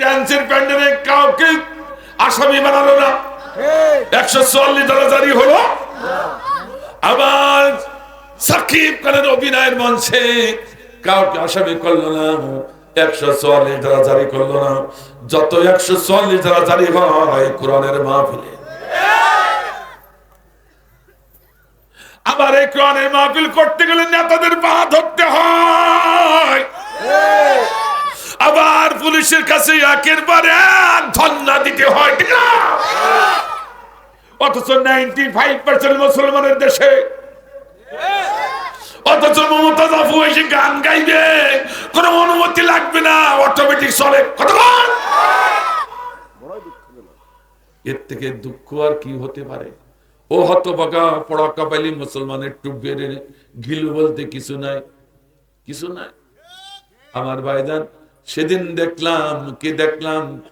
ট্যান্সের প্যান্ডেলে কাউকে আসামি বানালো না। একশো চুয়াল্লিশ ধারা জারি হলো। আবার সাকিব খানের অভিনয়ের মঞ্চে কাউকে আসামি করল না, একশো চুয়াল্লিশ ধারা জারি করল না। যত একশো চুয়াল্লিশ ধারা জারি হয় কোরআনের মাহফিলে। আবার এই কোরআনের মাহফিল করতে গেলে নেতাদের পা ধরতে হয়। আবার পুলিশের কাছে একের পর এক ধন্না দিতে হয় ঠিক না? অথচ নাইনটি ফাইভ পার্সেন্ট মুসলমানের দেশে। অথচ মমতা জাফু এসে গান গাইবে, কোন অনুমতি লাগবে না অটোমেটিক চলে। কতক্ষণ এর থেকে দুঃখ আর কি হতে পারে? ও হতবাগা পড়া কাপালি মুসলমানের টুবের গিলু বলতে কিছু নাই। কিছু নাই। আমার ভাইজান সেদিন দেখলাম কি দেখলাম?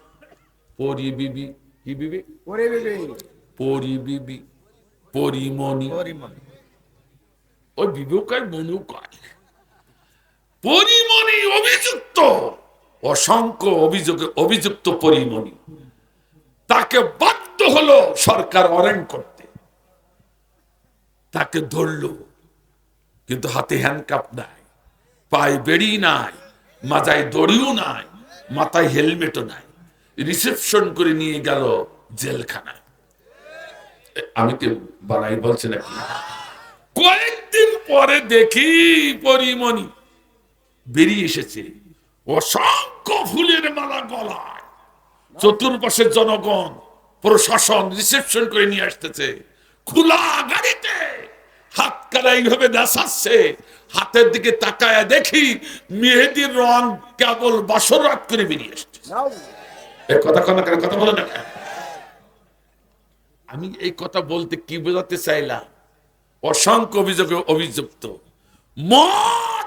পরি বিবি। কি বিবি? পরি বিবি। পরিমণি। ওই বিবেও কয় পরিমণি অভিযুক্ত। অসংখ্য অভিযোগে অভিযুক্ত পরিমণি। তাকে বাধ্য হলো সরকার অরেন করতে। তাকে ধরলো। কিন্তু হাতে হ্যান্ডকাপ নাই। পায়ে বেড়ি নাই। মাথায় দড়িও নাই, মাথায় হেলমেটও নাই। রিসেপশন করে নিয়ে গেল জেলখানায়। আমি কি বানাই বলছি নাকি? কয়েকদিন পরে দেখি পরিমণি বেরিয়ে এসেছে, অসংখ্য ফুলের মালা গলায়। চতুর্পাশের জনগণ, প্রশাসন, রিসেপশন করে নিয়ে আসতেছে। খোলা গাড়িতে কারা এইভাবে নাচাচ্ছে হাতের দিকে তাকায় দেখি মেহেদির রং কেবল বাসর রাত করে বেরিয়ে এসছে। কথা কথা কথা বলে না আমি এই কথা বলতে কি বোঝাতে চাইলাম? অসংখ্য অভিযোগে অভিযুক্ত। মদ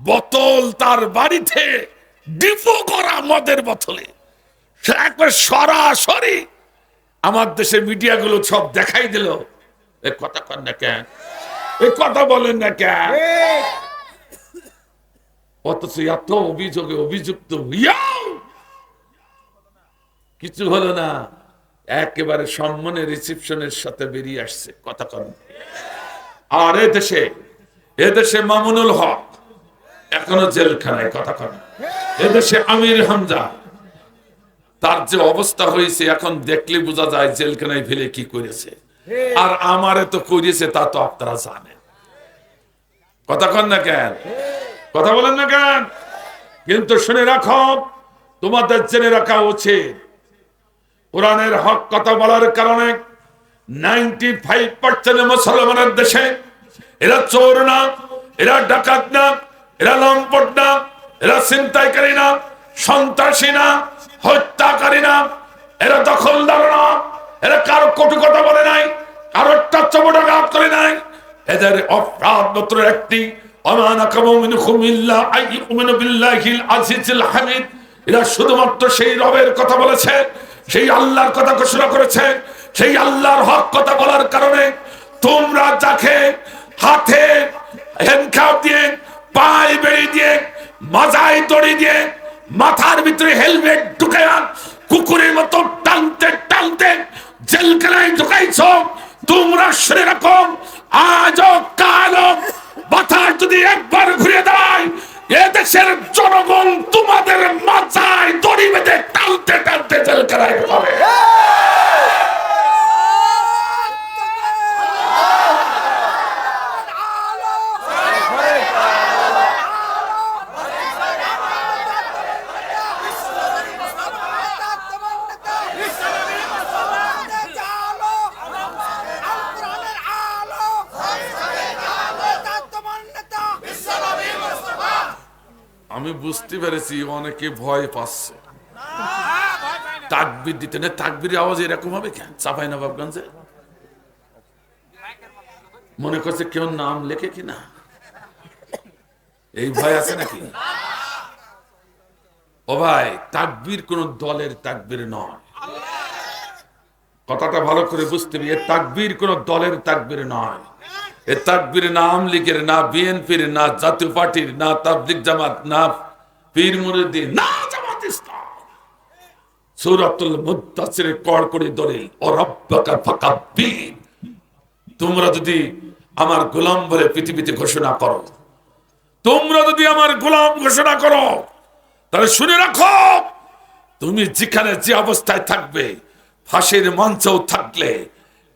বোতল তার বাড়িতে ডিপো করা মদের বোতলে। একবার সরাসরি আমার দেশে মিডিয়াগুলো সব দেখাই দিল। এ কথা কন না কেন? এ কথা বলেন না কেন অথচ এত অভিযোগে অভিযুক্ত হইয়াও কিছু হলো না। একেবারে সম্মানের রিসিপশনের সাথে বেরিয়ে আসছে কথা কন। আর এ দেশে এ দেশে মামুনুল হক এখনও জেলখানায় কথা কন। এদেশে আমির হামজা তার যে অবস্থা হয়েছে এখন দেখলে বোঝা যায় জেলখানায় ফেলে কি করেছে। আর আমারে তো করিয়েছে তা তো আপনারা জানেন। কথা কন না কেন? কথা বলেন না কেন? কিন্তু শুনে রাখো, তোমাদের জেনে রাখা উচিত। কোরআনের হক কথা বলার কারণে নাইনটি ফাইভ পার্সেন্ট মুসলমানের দেশে এরা চোর না, এরা ডাকাত না, এরা লম্পট না, এরা ছিনতাইকারী না, সন্ত্রাসী না, হত্যাকারী না, এরা দখলদার না। এরা কারও কটু কথা বলে নাই, কারও টাচ্চপটাঘাত করে নাই। এদের অপরাধ মাত্র একটি এরা শুধুমাত্র সেই রবের কথা বলেছে, সেই আল্লাহর কথা ঘোষণা করেছে, সেই আল্লাহর হক কথা বলার কারণে। তোমরা যাকে হাতে হ্যান্ডকাপ দিয়ে, পায়ে বেড়ি দিয়ে, মাজায় দড়ি দিয়ে, মাথার ভিতরে হেলমেট ঢুকে কুকুরের মতো টানতে জেলখানায় ঢুকাইছ, তোমরা সেরকম আজ কালো বাতাস যদি একবার ঘুরে দেয় এদেশের জনগণ তোমাদের মাথায় দড়ি বেঁধে টালতে টালতে জেলখানায় ঢুকাবে। আমি বুঝতে পেরেছি, অনেকে ভয় পাচ্ছে। তাকবির দিতে না তাকবির আওয়াজ এরকম হবে কেন? চাপাই নবাবগঞ্জে মনে করছে কেউ নাম লেখে কিনা এই ভয় আছে নাকি? ও ভাই, তাকবির কোন দলের তাকবির নয়। কথাটা ভালো করে বুঝতে হবে তাকবির কোন দলের তাকবির নয়। এ তাকবির না আওয়ামী লীগের না বিএনপির, না জাতীয় পার্টির, না তাবলিক জামাত, না পীর মুরিদ্দিন না জামাত ইসলাম। সূরাতুল মুদ্দাসিরে কড়কড়ি দলিল, ও রব্বাকা ফাকাব্বির। তোমরা যদি আমার গোলাম বলে পৃথিবীতে ঘোষণা করো, তোমরা যদি আমার গোলাম ঘোষণা করো, তাহলে শুনে রাখো, তুমি যেখানে যে অবস্থায় থাকবে, ফাঁসির মঞ্চেও থাকলে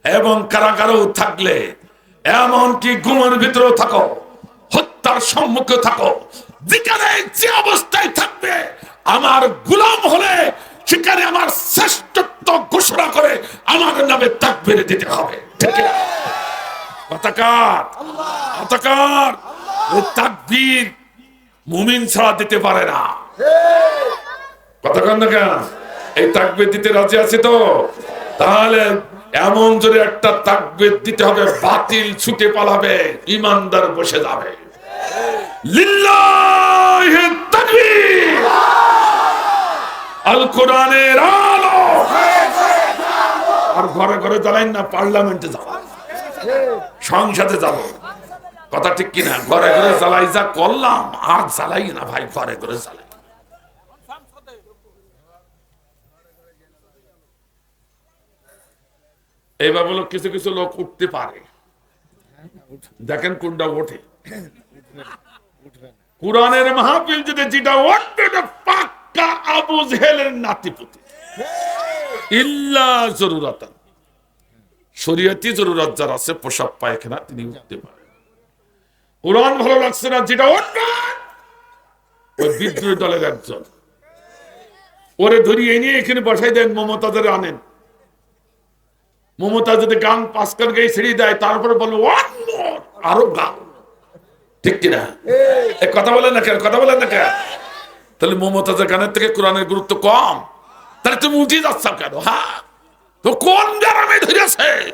এবং কারাগারেও থাকলে এমনকি ঘুমের ভিতরেও থাকো, হত্যার সম্মুখে থাকো। যেখানে যে অবস্থায় থাকবে, আমার গুলাম হলে সেখানে আমার শ্রেষ্ঠত্ব ঘোষণা করে আমার নামে তাক তাকবির দিতে হবে। ঠিক ছাড়া দিতে পারে না। কথা এই তাকবীর দিতে রাজি আছে তো? তাহলে এমন জোরে একটা তাকবীর দিতে হবে, বাতিল ছুটে পালাবে ইমানদার বসে যাবে। লিল্লাহি তাকবীর! আলো আর ঘরে ঘরে জ্বালাইন না, পার্লামেন্টে যাব সংসদে যাব কথা ঠিক কিনা? ঘরে ঘরে জ্বালাই যা করলাম, আর জ্বালাই না ভাই, ঘরে ঘরে জ্বালাই। এইবার বলো কিছু কিছু লোক উঠতে পারে। দেখেন কোনটা ওঠে। কোরআনের মাহফিল যদি যেটা এটা পাক্কা আবু জেহেলের নাতিপুতি। ইল্লা শরীয়তি জরুরত যার আছে, পোশাক পায়খানা তিনি উঠতে পারেন। কোরআন ভালো লাগছে না, যেটা ওই বিদ্রোহী দলের একজন। ওরে ধরিয়ে নিয়ে এখানে বসাই দেন, মমতাদের আনেন। মমতা যদি গান পাঁচ করে গাই ছেড়ে দেয়, তারপরে বলব, "One more!" আরও গান। ঠিক কিনা? কথা বলেন না কেন? কথা বলেন না কেন? তাহলে মমতাজের গানের থেকে কোরআনের গুরুত্ব কম। তাহলে তুমি উঠে যাচ্ছ কেন? হ্যাঁ? তো কোন গ্রামে ধরেছে?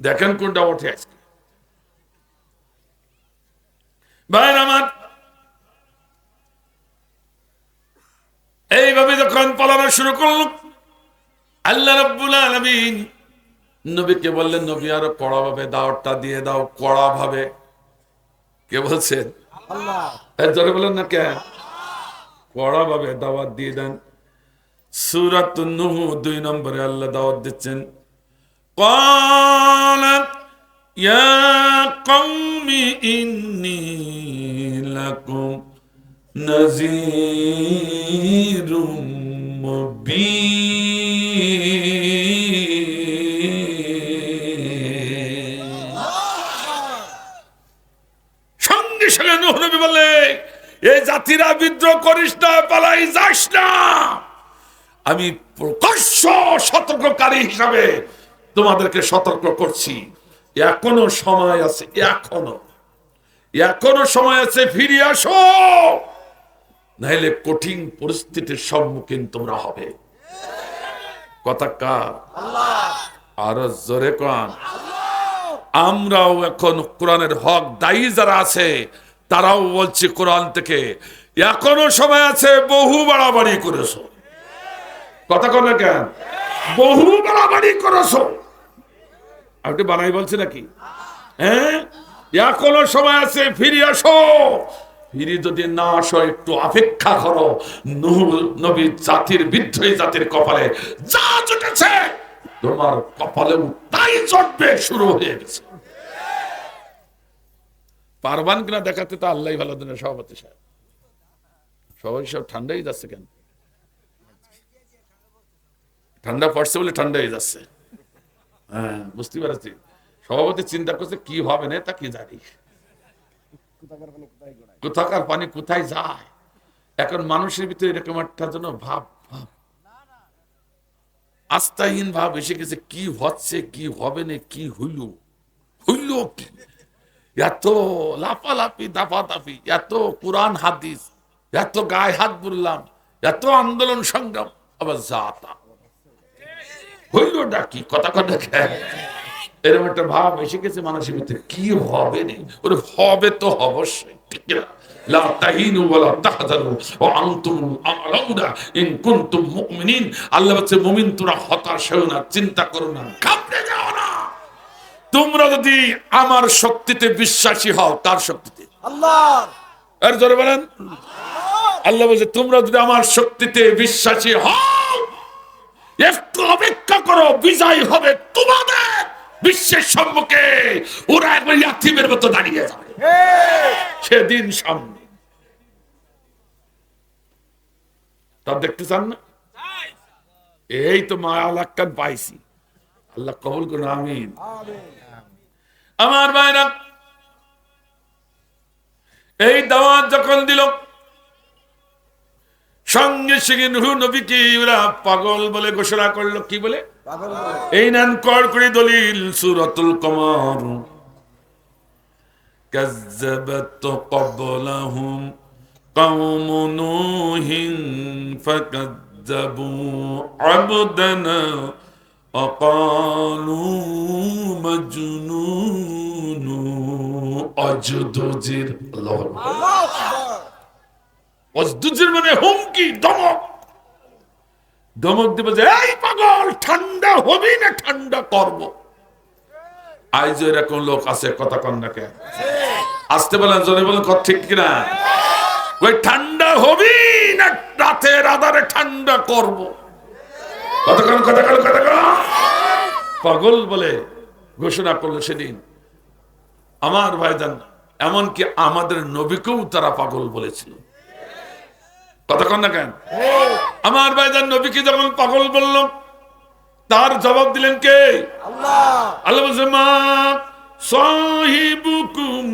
দেখেন কোনটা ওঠে আজকে ভাই আমার, এইভাবে যখন পালানো শুরু করল আল্লাহ রব্বুল আলামিন নবীকে বললেন নবী আরো কড়া ভাবে দাওয়াতটা দিয়ে দাও কড়া ভাবে কে বলছেন আল্লাহ জোরে বলেন না কেন কড়া ভাবে দাওয়াত দিয়ে দেন সুরাত নুহু দুই নম্বরে আল্লাহ দাওয়াত দিচ্ছেন قالت يا قوم إني لكم نذير مبين নবী বলে এই জাতিরা বিদ্রোহ করিস না পালাই যাস না। আমি প্রকাশ্য সতর্ককারী হিসাবে তোমাদেরকে সতর্ক করছি। এখনও সময় আছে এখনও। এখনও সময় আছে ফিরে আসো। নাইলে কঠিন পরিস্থিতির সম্মুখীন তোমরা হবে। কথা কার? আরও জোরে কন। আমরাও এখন কোরআনের হক দায়ী যারা আছে তারাও বলছে কোরআন থেকে, এখনও সময় আছে বহু বাড়াবাড়ি করেছ। কথা কর কেন? বহু বাড়াবাড়ি করেছ। আপনি বানাই বলছে নাকি? হ্যাঁ? এখনও সময় আছে ফিরে আসো। ফিরে যদি না আসো, একটু অপেক্ষা করো। নবী জাতির বিদ্রোহী জাতির কপালে যা জুটেছে, তোমার কপালেও তাই জটবে শুরু হয়ে গেছে। পারবান কিনা দেখাতে তো আল্লাহ ভালো দিনের সভাপতি সাহেব। সবাই সব ঠান্ডাই যাচ্ছে কেন? ঠান্ডা পড়ছে বলে ঠান্ডা হয়ে যাচ্ছে। হ্যাঁ বুঝতে পারছি। সভাপতি চিন্তা করছে কি হবে না, তা কি জানি। কোথাকার পানি কোথায় যায়? এখন মানুষের ভিতরে এরকম একটা যেন ভাব ভাব। আস্থাহীন ভাব এসে গেছে, কি হচ্ছে, কি হবে না, কি হইল? হইল কি? এত লাফালাফি, দাফাদাফি, এত কোরআন হাদিস, এত গায়ে হাত বললাম এত আন্দোলন সংগ্রাম, আবার যাতা। হইল ডাকি কথা কথা এরকম একটা ভাব এসে গেছে মানুষের ভিতরে। কি হবে না ওরে হবে তো অবশ্যই, ঠিক না? আল্লাহ বলছে, মুমিন তোমরা হতাশ হও না, চিন্তা করো না, ঘাবড়ে যাও না। তোমরা যদি আমার শক্তিতে বিশ্বাসী হও তার শক্তিতে। আল্লাহ। আর জোরে বলেন। আল্লাহ। বলছে তোমরা যদি আমার শক্তিতে বিশ্বাসী হও একটু অপেক্ষা করো বিজয় হবে তোমাদের বিশ্বের সম্মুখে। ওরা একবার ইয়াতিমের মতো দাঁড়িয়ে যাবে। সেদিন সামনে। তা দেখতে চান না? এই তো মা আলাক্কান পাইছি। আল্লাহ কবুল করুন আমিন। আমার ভাইরা এই দাওয়াত যখন দিল সঙ্গে সঙ্গে নুহু নবীকে ওরা পাগল বলে ঘোষণা করলো কি বলে এই নান কর করে দলিল সুরাতুল কমর كذبت قبلهم قوم نوح فكذبوا عبدنا وقالوا مجنون أجدجر الله অজদুজের মানে হুমকি দমক দমক দেবে যে এই পাগল ঠান্ডা হবি না ঠান্ডা করব আজ এরকম লোক আছে কথা কন না কেন আসতে বলেন জনে বলেন কথা ঠিক কিনা ওই ঠান্ডা হবি না রাতের আধারে ঠান্ডা করব কতক্ষণ কতক্ষণ কতক্ষণ পাগল বলে ঘোষণা করল সেদিন। আমার ভাইজান এমনকি আমাদের নবীকেও তারা পাগল বলেছিল। কতক্ষণ না কেন? আমার ভাইজান নবীকে যখন পাগল বলল তার জবাব দিলেন কে? আল্লাহ বলছে মা সাহিবুকুম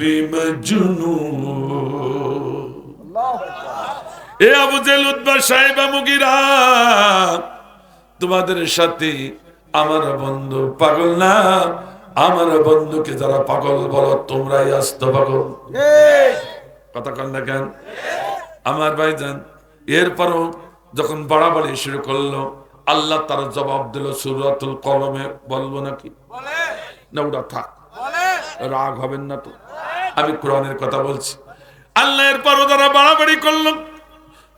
বিমজনুন। এ আবু জেল উদ্বা সাহেব তোমাদের সাথে আমার বন্ধু পাগল না? আমার বন্ধুকে যারা পাগল বলো, তোমরাই আসত পাগল। কথা কন না কেন? আমার ভাইজান, এরপরও যখন বাড়াবাড়ি শুরু করল, আল্লাহ তার জবাব দিল, সুরাতুল কলমে, বলব নাকি? না, ওটা থাক। রাগ হবেন না তো। আমি কোরআনের কথা বলছি। আল্লাহ এরপরও যারা বাড়াবাড়ি করল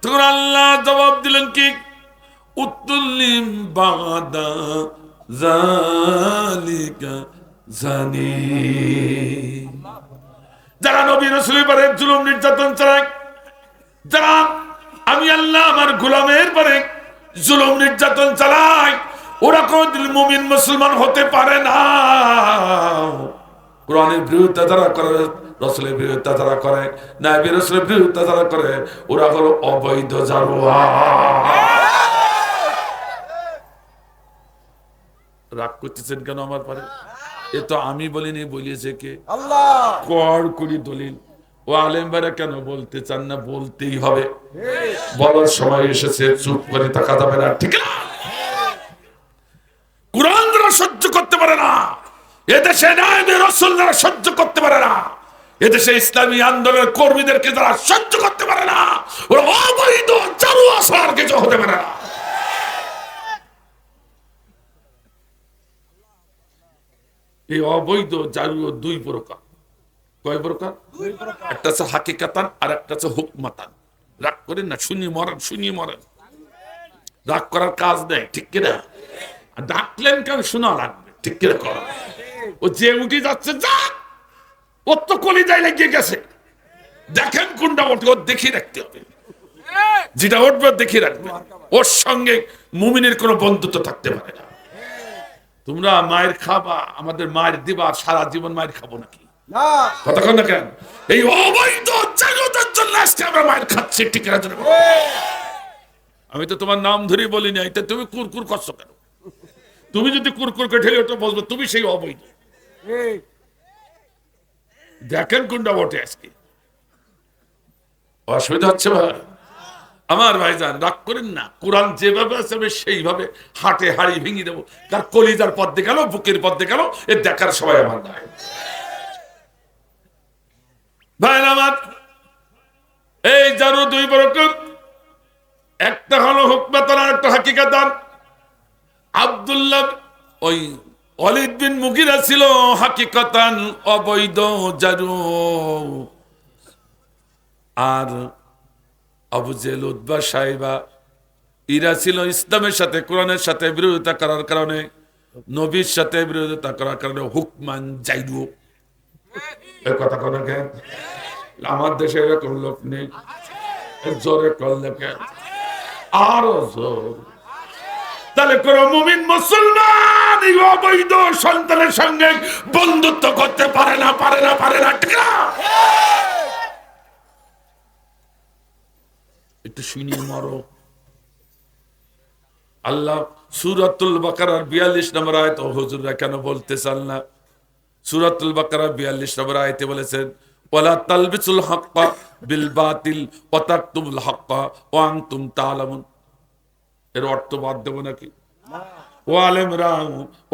তখন আল্লাহ জবাব দিলেন কি? উত্তুল্লিম বাদা জালিকা জানি। যারা নবী রসুল পরে জুলুম নির্যাতন চালায়, যারা আমি আল্লাহ আমার গোলামের পরে জুলুম নির্যাতন চালাই ওরা কোনদিন মুমিন মুসলমান হতে পারে না। কোরআনের বিরুদ্ধে যারা করে রসুলের বিরুদ্ধে যারা করে না রসুলের বিরুদ্ধে যারা করে ওরা হলো অবৈধ জারুয়া। রাগ করতেছেন কেন আমার পারে? এ তো আমি বলিনি বলিয়েছে কে? কর করি দলিল। ও আলেম ভাইরা কেন বলতে চান না? বলতেই হবে। বলার সময় এসেছে চুপ করে থাকা যাবে না ঠিক না? কোরআন যারা সহ্য করতে পারে এদেশে নায়বে রসুল যারা সহ্য করতে পারে না। এদেশে ইসলামী আন্দোলনের কর্মীদেরকে যারা সহ্য করতে পারে না ওরা অবৈধ চালু আসার কিছু হতে পারে না। এই অবৈধ দুই প্রকার। কয় প্রকার? একটা হচ্ছে হাকিকাতান আর একটা হচ্ছে হুকমাতান। রাগ করেন না শুনি মরেন শুনি মরেন। রাগ করার কাজ নেই ঠিক কিনা? ডাকলেন কেন শোনা লাগবে ঠিক কিনা করা? ও যে উঠে যাচ্ছে যা! ওর তো কলি যায় লাগিয়ে গেছে। দেখেন কোনটা ওঠে ওর দেখিয়ে রাখতে হবে। যেটা উঠবে ওর দেখিয়ে রাখবে। ওর সঙ্গে মুমিনের কোনো বন্ধুত্ব থাকতে পারে না। তোমরা মায়ের খাবা আমাদের মায়ের দিবা সারা জীবন মায়ের খাব নাকি? কতক্ষণ না কেন? এই অবৈধ জগতের জন্য আজকে আমরা মায়ের খাচ্ছি ঠিক আছে আমি তো তোমার নাম ধরে বলি নাই তা তুমি কুরকুর করছ কেন? তুমি যদি কুরকুর করে ঠেলে ওটা বলব তুমি সেই অবৈধ। দেখেন কোনটা ওঠে আজকে। অসুবিধা হচ্ছে ভাই। আমার ভাইজান, রাগ করেন না। কোরআন যেভাবে আছে, আমি সেইভাবে হাটে হাড়ি ভেঙে দেবো। কার কলিজার পথে গেল, বুকের পথে গেল, এ দেখার সবাই আমার নাই। ভাই, আমার এই যারো দুই বরকম একটা হলো হুকমাতান আর একটা হাকিকাতান আব্দুল্লাহ ওই অলিদ বিন মুগিরা ছিল হাকিকাতান অবৈধ জারু। আর আবু জেল উদ্বা সাহেবা, ইরা ছিল ইসলামের সাথে, কোরআনের সাথে বিরোধিতা করার কারণে, নবীর সাথে বিরোধিতা করার কারণে হুকমান জাইরু। কথা কোনো আমার দেশে এরকম লোক নেই। জোরে করলে কেন আরও জোর। তাহলে কোন মুমিন মুসলমান। এই অবৈধ সন্তানের সঙ্গে বন্ধুত্ব করতে পারে না পারে না পারে না, ঠিক না? একটু আল্লাহ সুরাতুল বাকারার বিয়াল্লিশ নম্বর আয়ত হুজুররা কেন বলতে চান না? সুরাতুল বিয়াল্লিশ নম্বর আয়তে বলেছেন, ওয়ালা তালবিসুল হাক্কা বিল বাতিল ওয়া তাকতুমুল হাক্কা ওয়া আনতুম তাআলামুন। এর অর্থ বাদ দেবো নাকি? ও আলেমরা,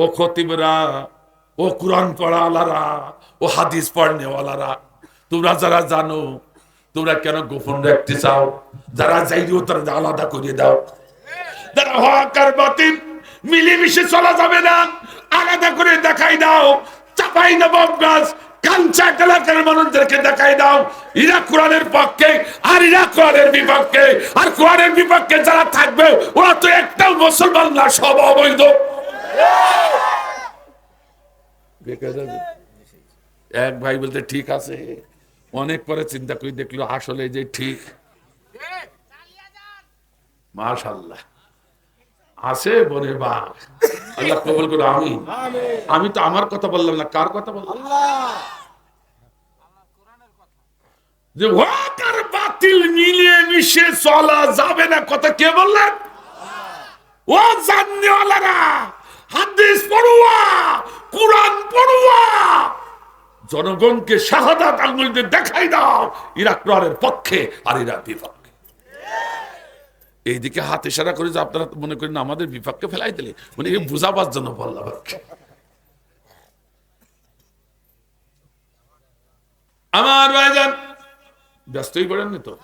ও খতিবরা, ও কোরআন পড়াওয়ালারা, ও হাদিস পড়নেওয়ালারা, তোমরা যারা জানো, তোমরা কেন গোপন রাখতে চাও? যারা যাইও, তারা আলাদা করে দাও। যারা হক বাতিল, মিলেমিশে চলা যাবে না, আলাদা করে দেখাই দাও, চাপাই নবাব গাছ কাঞ্চা এলাকার মানুষদেরকে দেখাই দাও। ইরা কোরআনের পক্ষে আর ইরা কোরআনের বিপক্ষে। আর কোরআনের বিপক্ষে যারা থাকবে ওরা তো একটাও মুসলমান না সব অবৈধ। এক ভাই বলতে ঠিক আছে। অনেক পরে চিন্তা করে দেখল আসলে যে ঠিক। মাশাল্লাহ। আছে বনে বা। আল্লাহ কবল করে আমি আমি তো আমার কথা বললাম না কার কথা বললাম? যে হক আর বাতিল মিলিয়ে মিশে চলা যাবে না কথা কে বললেন? ও জাননেওয়ালারা হাদিস পড়ুয়া কোরআন পড়ুয়া জনগণকে শাহাদাত আঙ্গুল দিয়ে দেখাই দাও ইরা কোরআনের পক্ষে আর ইরা বিপক্ষে। এইদিকে হাত ইশারা করে যে আপনারা মনে করেন আমাদের বিপক্ষে ফেলাই দিলে। মানে এই বুঝাবার জন্য বললাম আমার ভাইজান, ব্যস্তই পড়েননি তো?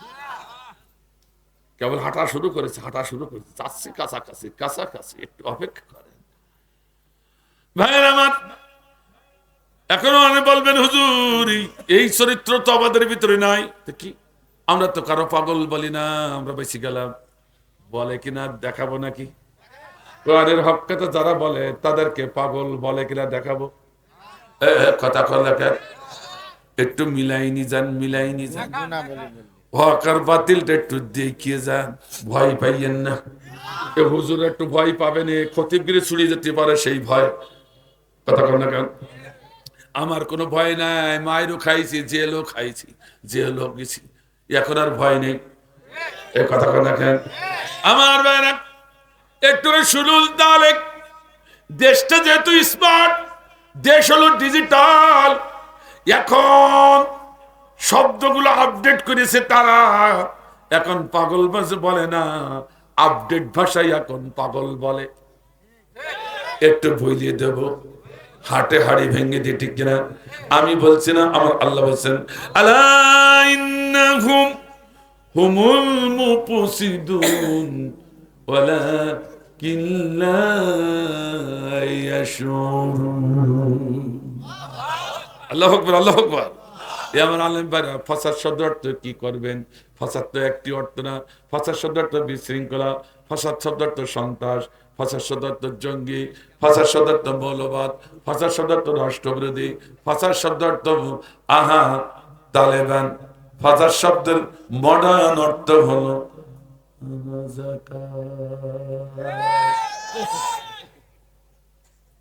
কেবল হাঁটা শুরু করেছে, হাঁটা শুরু করেছে। যাচ্ছে কাছাকাছি কাছাকাছি, একটু অপেক্ষা করেন। ভাইয়ের আমার, এখনও অনেক বলবেন, হুজুর, এই- চরিত্র তো আমাদের ভিতরে নাই। কি? আমরা তো কারও পাগল বলি না, আমরা বেশি গেলাম। বলে কিনা দেখাবো নাকি? কোরআনের হককে তো যারা বলে, তাদেরকে পাগল বলে কিনা দেখাবো? কথা কলে একটু মিলাইনি যান মিলাইনি যান। হকার বাতিলটা একটু দেখিয়ে যান, ভয় পাইয়েন না। এ, হুজুর একটু ভয় পাবেন, এ যেতে পারে সেই ভয়। কথা কন না কেন? আমার কোনো ভয় নাই, মায়েরও খাইছি, জেলও খাইছি, জেলও গেছি। এখন আর ভয় নেই। এ কথা আমার ভাইরা, একটু শুনুন তাহলে। দেশটা যেহেতু স্মার্ট দেশ হলো ডিজিটাল এখন শব্দগুলো আপডেট করেছে তারা। এখন পাগল ভাষা বলে না আপডেট ভাষায় এখন পাগল বলে। একটু বইলিয়ে দেব, হাটে হাড়ি ভেঙে দিয়ে ঠিক কিনা? আমি বলছি না, আমার আল্লাহ বলছেন আল্লাহ হুমুল মুফসিদুন ওয়ালাকিন লা ইয়াশউরুন আল্লাহ আকবর আল্লাহ আকবর। এ আমার আলেম ভাইরা, ফাসাদ শব্দ অর্থ কি করবেন? ফাসাদ তো একটি অর্থ না। ফাসাদ শব্দ অর্থ বিশৃঙ্খলা। ফাসাদ শব্দ অর্থ সন্ত্রাস। ফাসাদ শব্দ অর্থ জঙ্গি। ফাসাদ শব্দ অর্থ মৌলবাদ। ফাসাদ শব্দ অর্থ রাষ্ট্রবিরোধী। ফাসাদ শব্দ অর্থ আহা, তালেবান। ফাসাদ শব্দের মডার্ন অর্থ হলো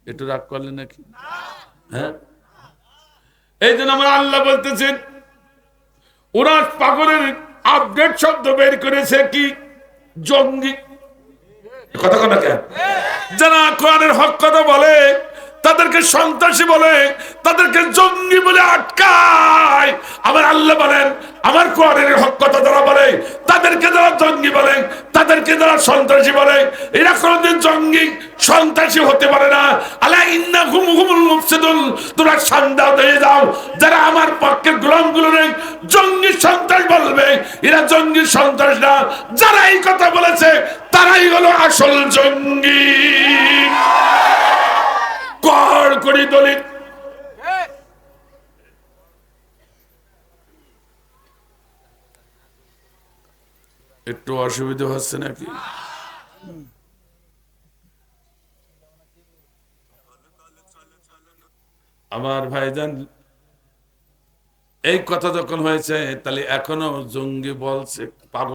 একটু রাগ করলেন নাকি? হ্যাঁ? এই জন্য আমার আল্লাহ বলতেছেন, ওরা পাগলের আপডেট শব্দ বের করেছে কি? জঙ্গি। কথা কথা কেন? যারা কোরআনের হক কথা বলে তাদেরকে সন্ত্রাসী বলে, তাদেরকে জঙ্গি বলে আটকায়। আমার আল্লাহ বলেন, আমার কোরআনের হক কথা যারা বলে, তাদেরকে যারা জঙ্গি বলে, তাদেরকে যারা সন্ত্রাসী বলে, এরা কোনোদিন জঙ্গি, সন্ত্রাসী হতে পারে না। আলা ইন্না হুম হুমুল মুফসিদুন, তোমরা সান্দাও হয়ে যাও। যারা আমার পক্ষের গোলামগুলো জঙ্গি সন্ত্রাস বলবে। এরা জঙ্গি সন্ত্রাস না। যারা এই কথা বলেছে, তারাই হলো আসল জঙ্গি। কর করি দলিত। একটু অসুবিধা হচ্ছে নাকি? আমার ভাইজান, এই কথা যখন হয়েছে, তাহলে এখনও জঙ্গি বলছে।